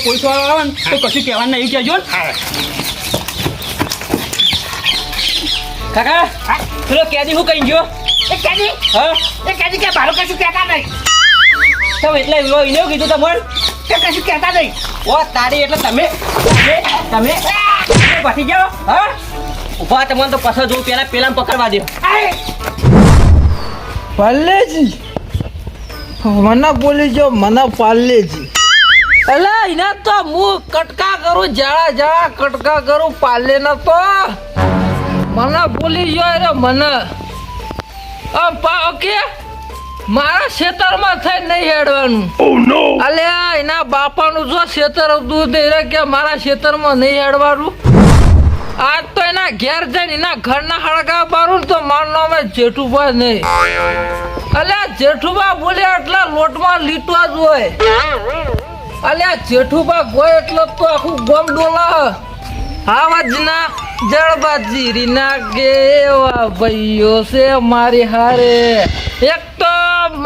પેલો પોલીસવાળા આવે ને તો કશું કહેવાનું નહીં કહેજો ને. કાકા પેલો કેદી હું કહી ગયો? એ કેદી? હા. એ કેદી કે મારું કશું કહેતા નહીં. તો એટલે એનો કીધું તમને? કે કશું કહેતા નહીં. ઓ તારી એટલે તમે તમે તમે જાઓ હા? ઊભા તમને તો પાછળ જોઉં પેલા પેલા પકડવા દે. આય પાર્લેજી મને બોલી જો મને પાર્લેજી એટલે એના તો હું કટકા કરું જાડા જાડા કટકા કરું પાલે ન તો. મને બોલી જો રે મને. ઓકે? મારા ખેતરમાં થઈ નહીં હેડવાનું. અલે એના બાપાનું જો ખેતર દૂધ રે કે મારા ખેતરમાં નહીં હેડવાનું. આજ તો એના ઘેર જઈને એના ઘરના હળગા પાડું તો મારું નામ જેઠુભાઈ નહીં. અલ્યા જેઠુબા બોલ્યા એટલા લોટમાં લીટવા જ હોય. અલ્યા જેઠુબા ગોય એટલે તો આખું ગોમ ડોલા આવાજના જળબાજી રીના ગેવા ભાઈઓ છે મારી હારે. એક તો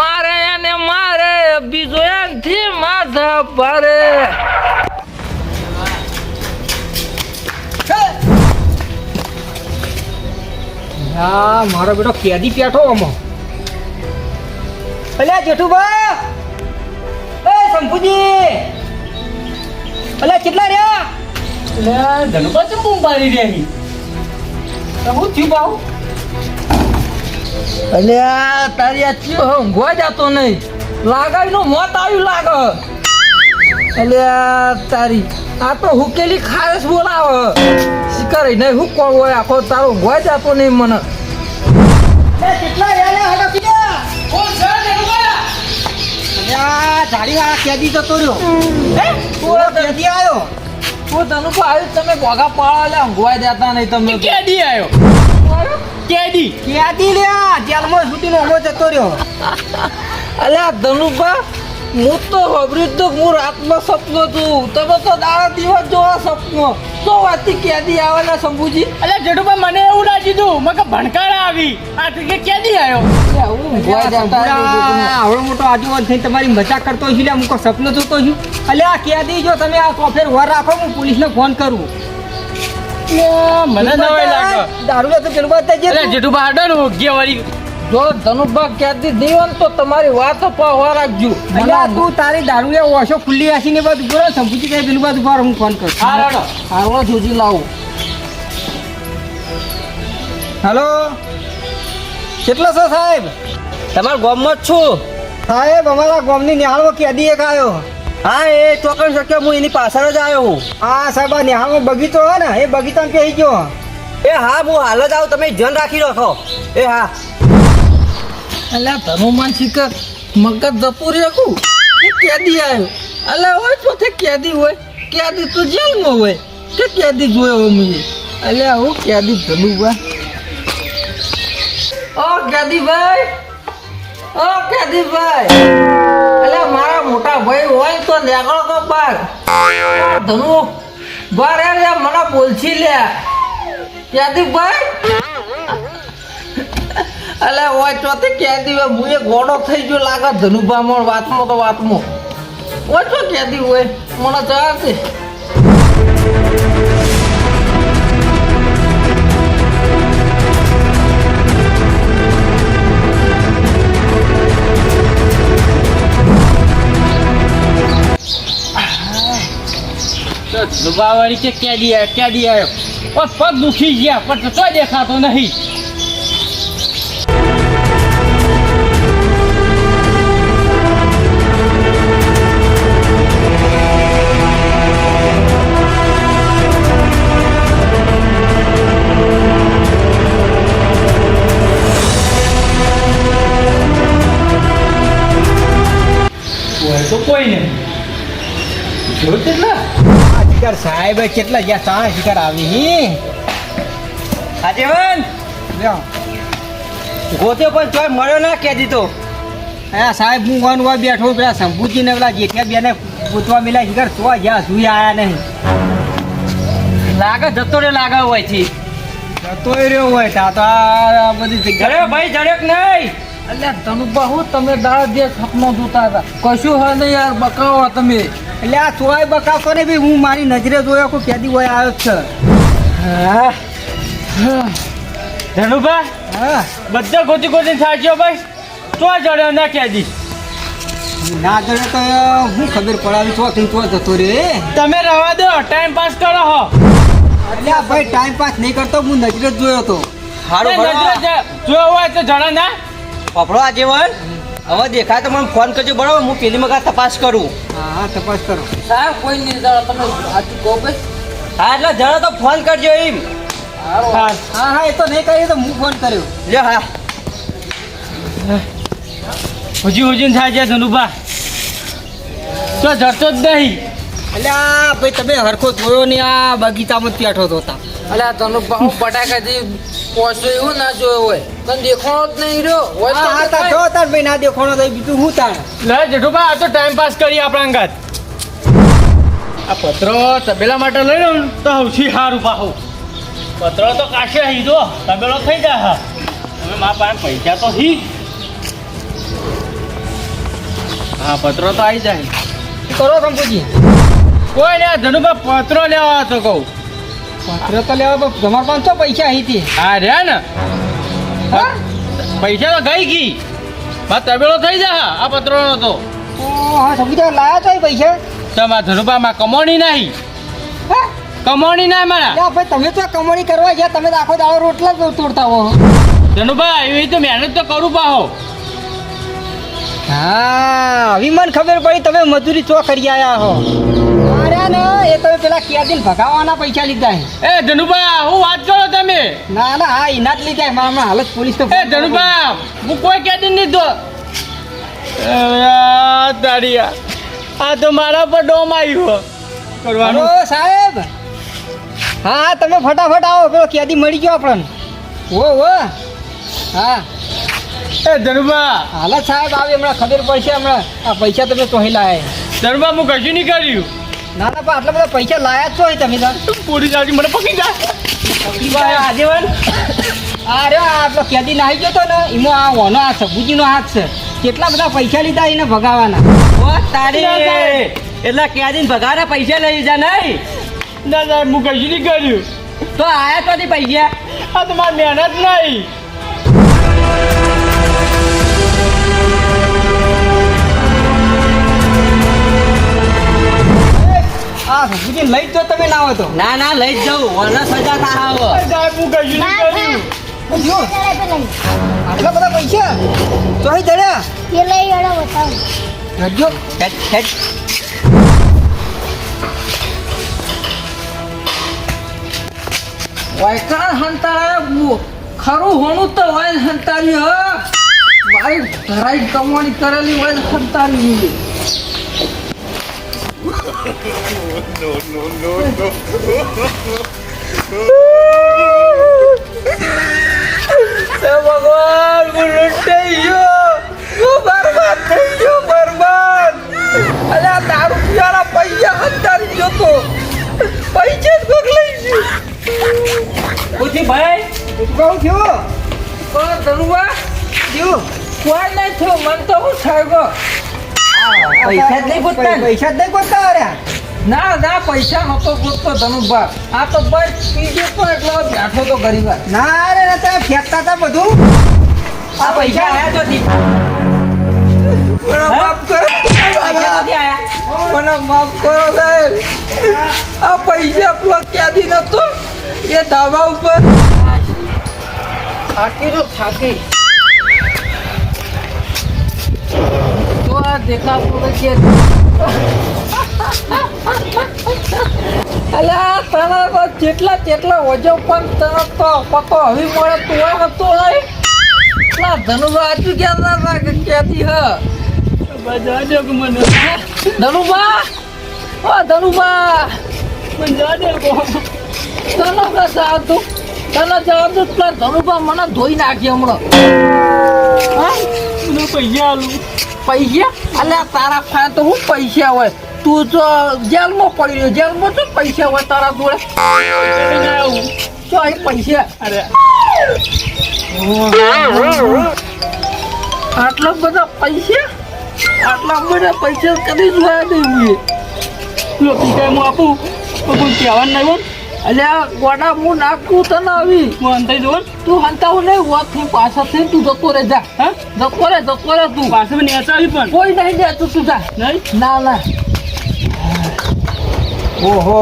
મારે એને મારે બીજો એનથી માથા પારે. હા! મારો બેટો કેદી પેઠો આમાં. અલ્યા જેઠુબા શંભુજી અલ્યા કેટલા રહ્યા? અલ્યા ધનુભા ચમ બૂમ પાડી રહ્યા છે હું થયું બાઉ અલ્યા તારી આ ચિયો ઊંઘવા જતો નહીં. લાગાઈનું મોત આવ્યું લાગે. અલ્યા તારી આ તો હુકેલી ખારસ બોલાવે. શિકાર નહીં હું કોણ હોય? આખો તારો ઊંઘવા જતો નહીં મને. કેટલા યાલે હડો કીધા અલ્યા ઝાડી વાળા કેદી જતો રહ્યો. હે? ઓલો કેદી આવ્યો હું તને તો આવ્યું તમે ભોગા પાળા લે ઊંઘવા જતા નહીં તમે. કેદી આવ્યો કેદી? કેદી લ્યા જેલમાં છૂટીનો અમો જતો રહ્યો. અલ્યા ધનુભા હું તો ખબર્યું તો હું રાતમાં સપનો છું તમે તો દાડા દિવસ જોવા સપનો તો વાતથી ક્યાંથી આવવાના ને શંભુજી? અલ્યા જેઠુભા મને એવું લાગ્યું હતું મેં કે ભણકારા આવી. આ કે કેદી આવ્યો. આવડો મોટો આજુબાજુ થઈ તમારી મજાક કરતો છું હું કોઈ સપનો જોતો છું? આ ક્યાંથી જો તમે આ સોફેર વર રાખો હું પોલીસને ફોન કરું. મને નવાઈ લાગે. દારૂ તો પેલું બાદ જેઠુભા હાડો ને ઓગ્યા વાળી જો ધનુભા કેદી દીવન તો તમારી વાત પાવા રાખજો. અલ્યા તું તારી દારૂએ ઓશો ખુલ્લી આસીને બધું બોલો સંપૂચી કઈ પેલું બાદ ઊભા હું ફોન કરું હા રાડો હાલો જોજી લાવો. હેલો. કેટલો છો સાહેબ? તમારા ગામમાં જ છું. સાહેબ અમારા ગામની નિહાળો કેદી એક આવ્યો. હા એ ચોકન શક્ય. હું એની પાછળ જ આવ્યો હું. હા સાહેબ આ નિહાળો બગીચો હોય ને એ બગીચામાં કહી ગયો. એ હા હું હાલ જ આવું. તમે ધ્યાન રાખી રાખો. એ હા. અલ્યા ધનુમાન શિખર મગજ જપુર એકું કે કેદી આવ્યો અલ્યા હોય તો તે કેદી હોય, કેદી તો જેલમાં હોય. કે કેદી જોયો મેં અલ્યા હું કેદી ધનુભા ઓ કેદીભાઈ ઓ કેદીભાઈ અલ્યા મારા મોટા ભાઈ હોય તો નેગળો કો બાર. ધનુ બાર યાર મને બોલછી લે કેદીભાઈ અલે, ઓય તો તે કેદી હોય, મુએ ગોડો થઈ ગયો લાગે ધનુભામણ વાતમાં તો વાતમાં. ઓય તો કેદી હોય, મને જવા દે દુબાવાળી કે કેદી આવ્યો કેદી આવ્યો પણ પગ દુખી ગયા, પણ તો દેખાતો નહીં. કોઈ તો કોઈ નહીં જોયું કેટલા? સાહેબ કેટલા ગયા? તા શિકાર આવી લ્યો. ગોત્યો પણ તોય મળ્યો ના કે દીધો હા સાહેબ હું વનવા બેઠો છું. પેલા શંભુજીને પેલા જેઠિયા બેને પૂછવા મિલા શિકાર તો ગયા સુઈ આયા નહીં. લાગે જતો રે લાગે હોયથી જતોય રહ્યો હોય તા તો આ બધી જગ્યા જડ્યો ભાઈ જડ્યો નહીં? અલ્યા ધનુભા હું તમે દાળ જે સપનો જોતા હતા કશું હોય નહીં યાર બકાવો તમે. એટલે આ સોય બકાવતો ને બી હું મારી નજરે જોયો કોઈ કેદી હોય આવ્યો છે. ધનુભા હા. બધા ગોતી ગોતી થાક્યો ભાઈ. તો જડ્યો ના ક્યાંથી ના જડે તો હું ખબર પડાવી તો થી તો જતો રે. તમે રવા દો ટાઈમ પાસ કરો હો. એટલે ભાઈ ટાઈમ પાસ નહીં કરતો હું નજરે જ જોયો તો. હારો નજરે જોયો હોય તો જણા ના. પકડો આજે જીવન. હવે દેખાય તો મને ફોન કરજો બરાબર? હું પેલી મગા તપાસ કરું. હા હા તપાસ કરો. સાહેબ કોઈ નહીં જરા તમે સાચું કહો ભાઈ હા એટલે જરા તો ફોન કરજો એમ. હા. હા હા એ તો નહીં કરી તો હું ફોન કર્યો. લે હા. હજી હજી થાય છે ધનુભા. તો જડતો જ નહીં. એટલે આ ભાઈ તમે હરખો જોયો નહીં આ બગીચામાં જ બેઠો તો તા અલ્યા ધનુભા હું ફટાકાથી પહોંચ્યો એવું ના જોયો હોય. તને દેખાણો જ નહીં રહ્યો. હોય હા હા તો તાર જો તાર ભાઈ ના દેખાણો તો બીજું હું તાણ લે જેઠુભા આ તો ટાઈમ પાસ કરી આપણા અંગાત. આ પત્રો તબેલા માટે લઈ લો ને તો સૌથી સારું પાહું. પત્રો તો કાશે હી દો તબેલો થઈ જાય હા હવે મારા પાસે પૈસા તો હી. હા પત્રો તો આવી જાય. કરો શંભુજી કોઈ ને ધનુભા પત્રો લેવા તો કહું. પત્ર તો લેવા તમારે પાંચસો પૈસા અહીંથી હા રહ્યા ને? પૈસા તો ગઈ ગઈ. મારો તબેલો થઈ જા આ પત્રોનો તો. હા શંભુજી લાયા તો પૈસા. તમારા ધનુભામાં કમોણી નહીં. કમોણી ના મારા. ભાઈ તમે તો કમાણી કરવા ગયા તમે તો આખો દાડો રોટલા જ તોડતા હો. ધનુભા એવી તો મહેનત તો કરું પાહો. હા હવે મને ખબર પડી તમે મજૂરી ચો કરી આયા હો? અરે ને એ તમે પેલા ભગાવાના પૈસા લીધા છે. એ ધનુભા હું વાત કરો તમે? ના ના હા એના જ લીધા. મારા હાલત પોલીસ તો એ ધનુભા હું કોઈ કહેતી નહીં તો તારી આ તો મારા પર ડોમ આવ્યો. કરવાનું? સાહેબ. હા હા તમે ફટાફટ આવો. પેલો કેદી મળી ગયો આપણને. ઓ ઓ હા. એ ધનુભા. હાલત સાહેબ આવે હમણાં ખબર પડશે હમણાં. આ પૈસા તમે ચોહી લાયા ધનુભા હું કશું નહીં કર્યું. ના ના પણ આટલા બધા પૈસા લાયા જ છો તમે પૂરી જાજી મને પકડી જાય આજીવન આ રે આ આપણો કેદી નાહી ગયો તો ને એમાં આ ઓનો આ સબુજીનો હાથ છે. કેટલા બધા પૈસા લીધા એને ભગાવાના. ઓ તારી. એટલે ક્યાં ભગારે પૈસા લઈ જા નહીં? ના ના હું કશું નહીં કર્યું. તો આયા તો પૈસા? આ તો મારી મહેનત નહીં. ના તો. ના ના લઈ જ જાઉં. વરના સજા થા આવો. હું કશું નહીં કર્યું આટલા બધા પૈસા? ચોહી જડ્યા જડજો હેટ હેટ વાયકા હંતાળે ખરું હોણું તો હોય જ હંતાળી હ. મારી ધરાઈ કમાણી કરેલી હોય જ હંતાળી ભગવાન હું લૂંટાઈ ગયો હું બરબાદ થઈ ગયો બરબાદ અલે આ દારૂ પીવાના પૈસા હંતાળી ગયો તો પૈસા જ ગોગલાઈ ગયું પૂછી ભાઈ કહું થયો પણ ધનુભા થયું કોઈ નહીં થયું મન તો હું ગયો પૈસા જ નહીં પૂછતા પૈસા જ નહીં ગોતતા ના ના પૈસા નતો ગોતતો ધનુભા આ તો બસ પીજે તો એટલો બેઠો તો ગરીબ ના રે ફેંકતા હતા બધું? આ પૈસા આયા તો મને માફ કરો. મને માફ કરો સાહેબ. આ પૈસા પેલો ક્યાંથી નતો? એ ધાબા ઉપર. થાકી તો થાકી. તો તને તો પતો હવે મળે તોય હતો એટલા ધનુભા કે મને ધનુભા ઓ ધનુભા બજા દો કો તને કે જાતું તને મને ધોઈ નાખી હમણાં. હા? મને પૈસા પૈસા અલ્યા તારા પાસે તો હું પૈસા હોય. તું તો જેલમાં પડી રહ્યો. જેલમાં તો પૈસા હોય તારા જોડે. તો અહીં પૈસા. અરે. આટલા બધા પૈસા? આટલા બધા પૈસા કદી જોયા નહીં મેં. લો પીકાય હું આપું. તો કોઈ કહેવાનું નહીં હોય. અલ્યા ગોડા હું નાખું તને આવી. હું અંતાઈ દઉં તું હંતાવું નહીં વાત તું પાછા થઈ તું જતો રે જા. હા? જતો રે જતો રે તું. પાસે મને આવી પણ. કોઈ નહીં દે તું જા. નહીં? ના ના. ઓહો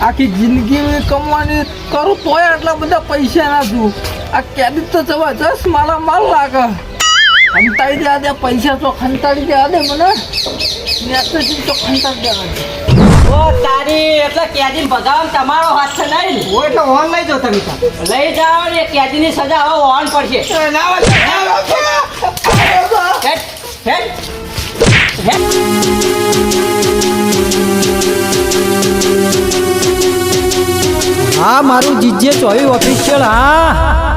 આખી જિંદગી કમવાની કરું તોય આટલા બધા પૈસા ના છું આ કેદી તો જબરજસ્ત મારા માલ લાગે. ખંતાડી દે દે પૈસા તો ખંતાડી દે દે મને. મેં તો ખંતાડી દેવા દે. ઓ તારી એટલે કેદીને ભગાવવાનો તમારો હાથ છે નહીં. હોય એટલે ઓન લઈ જાઓ તમે લઈ જાઓ ને કેદીની સજા હવે ઓન પડશે. હેટ હેટ હેટ હા મારું જીજે ચોવી ઓફિશિયલ હા.